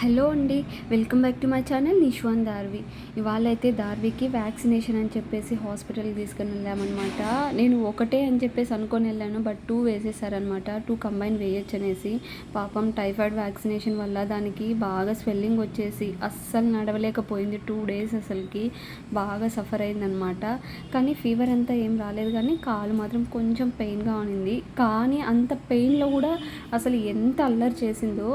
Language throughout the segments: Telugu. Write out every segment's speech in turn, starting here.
హలో అండి welcome back to my channel Nishwan Darvi. ఇవాళ అయితే దార్వికి వ్యాక్సినేషన్ అని చెప్పేసి హాస్పిటల్కి తీసుకుని వెళ్ళామన్నమాట. నేను ఒకటే అని చెప్పేసి అనుకొని వెళ్ళాను బట్ టూ వేసేసారనమాట టూ కంబైన్ వేయొచ్చు అనేసి. పాపం టైఫాయిడ్ వ్యాక్సినేషన్ వల్ల దానికి బాగా స్వెల్లింగ్ వచ్చేసి అస్సలు నడవలేకపోయింది టూ డేస్ అసలుకి. బాగా సఫర్ అయిందనమాట కానీ ఫీవర్ అంతా ఏం రాలేదు కానీ కాలు మాత్రం కొంచెం పెయిన్గా ఉన్నింది. కానీ అంత పెయిన్లో కూడా అసలు ఎంత అల్లరి చేసిందో.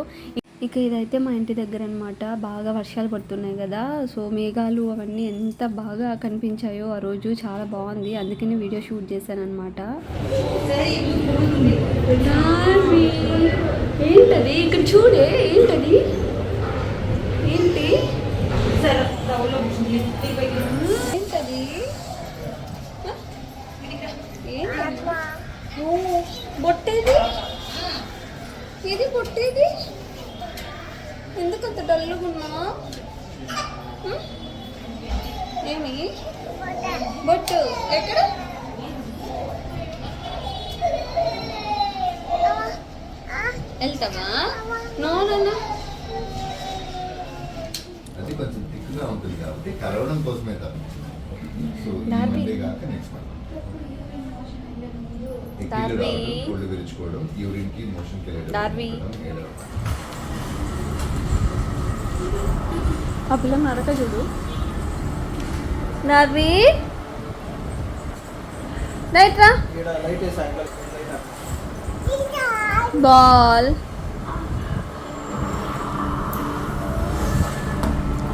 ఇక ఇదైతే మా ఇంటి దగ్గర అనమాట బాగా వర్షాలు పడుతున్నాయి కదా. సో మేఘాలు అవన్నీ ఎంత బాగా కనిపించాయో ఆ రోజు చాలా బాగుంది. అందుకని వీడియో షూట్ చేశాను అనమాట ఏంటది? ఇక్కడ చూడే? ఏంటది? ఏంటి? ఏంటది? బొట్టేది? ఇది బొట్టేది? ఎందుకు అంత డల్లుగా ఉన్నావు ఏమి? బొట్టు. ఎక్కడ? వెళ్తావా? నో నాన్న అది కొంచెం థిక్గా ఉంటుంది కాబట్టి కోసమే సో. మండే కాక నెక్స్ట్ మంత్ విరుచుకోవడం వెళ్ళడం. ఆ పిల్ల నడక చూడు. రా. ఈడ లైట్ లైట్ బాల్.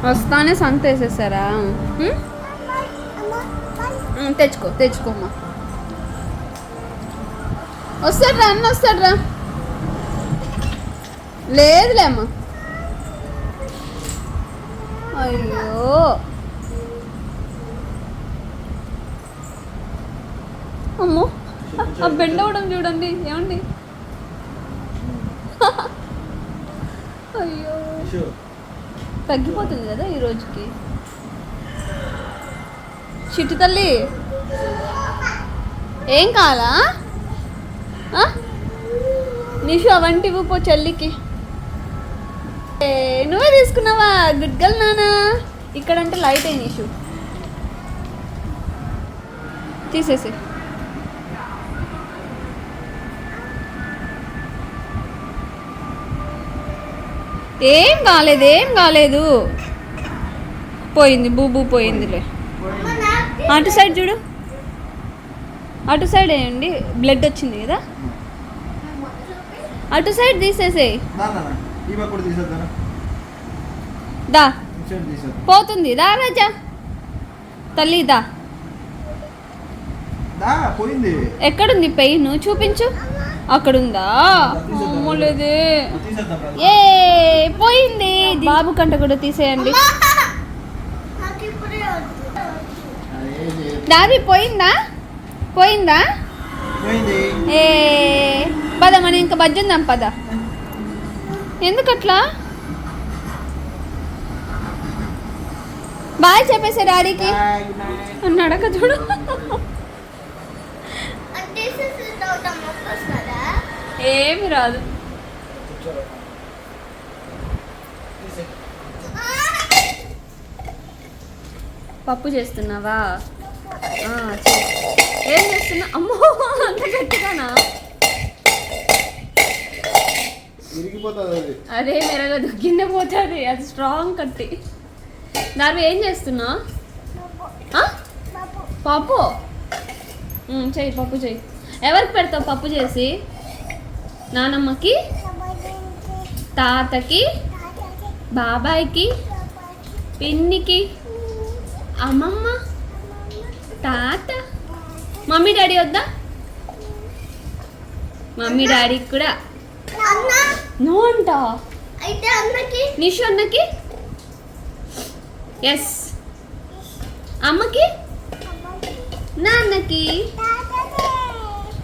వస్తానే సంత వేసేసారా? తెచ్చుకో తెచ్చుకోమ్మా వస్తాడు రా అన్న వస్తాడు రా లేదులే అమ్మా. అయ్యో. అమ్మో. ఆ బెండ్ అవడం చూడండి. ఏమండి? అయ్యో. తగ్గిపోతుంది కదా ఈ రోజుకి. చిట్టు తల్లి. ఏం కావాలా? నిషు అవంటి పో చెల్లికి. నువ్వే తీసుకున్నావా? గుడ్ గర్ల్ నానా. ఇక్కడంటే లైట్ అయిన ఇష్యూ తీసేసి ఏం కాలేదు ఏం కాలేదు. పోయింది బూబు పోయిందిలే. అటు సైడ్ చూడు. అటు సైడ్ వేయండి బ్లడ్ వచ్చింది కదా. అటు సైడ్ తీసేసేయ్. కూడా తీసేద్దాం దా. పోతుంది. దా రాజా. తల్లి దా. దా పోయింది. ఎక్కడుంది పెయిన్? చూపించు. అమ్మలేదే తీసేద్దాం. రా. ఏ పోయింది. బాబు కంట కూడా తీసేయండి. పోయిందా? పోయిందా? పోయింది. ఏ పద మనం ఇంకా బజ్జుందాం పద. ఎందుకట్లా బాయ్ చెప్పేసే డాడీకి. అన్నాడక చూడు ఏమి రాదు. పప్పు చేస్తున్నావా. ఏం చేస్తున్నా అమ్మో అంత గట్టిగానా అరే మెరగదు గిన్నె పోతుంది. అది స్ట్రాంగ్ కట్టి. దాని ఏం చేస్తున్నా? పప్పు. చెయ్యి పప్పు చెయ్యి. ఎవరికి పెడతావు పప్పు చేసి? నానమ్మకి? తాతకి? బాబాయ్కి? పిన్నికి? అమ్మమ్మ? తాత? మమ్మీ డాడీ వద్దా? మమ్మీ డాడీకి కూడా. నో అంట. అయితే అన్నకి? నిషు అన్నకి? ఎస్ అమ్మకి? నాన్నకి?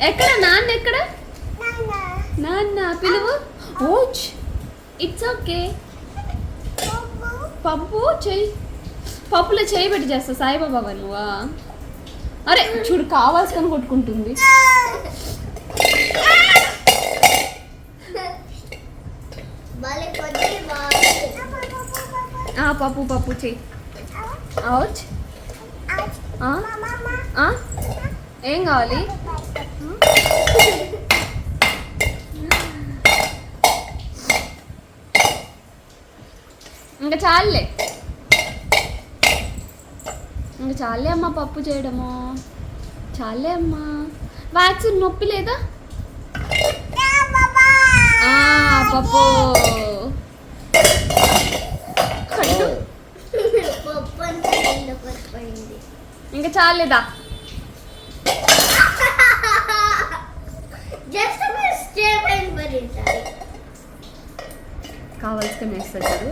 ఎక్కడ? నాన్న ఎక్కడ? నాన్న. పిలువు? ఓచ్. ఇట్స్ ఓకే పప్పు. చెయ్యి పప్పులో చేయి పెట్టి చేస్తా సాయిబాబా నువ్వా? అరే చూడు కావాల్సుకొని కొట్టుకుంటుంది బాలే కొద్ది బాగుంది ఆ, పప్పు పప్పు చెయ్యి అవుచ్? ఏం కావాలి ఇంకా చాలులే ఇంకా చాలే అమ్మా పప్పు చేయడము చాలే అమ్మా వ్యాక్సిన్ నొప్పి లేదా పప్పు కట్టు. పప్పు అంతా నీళ్ళు పడిపోయింది ఇంకా చాలేదా? కావాల్సిన వేస్తాడు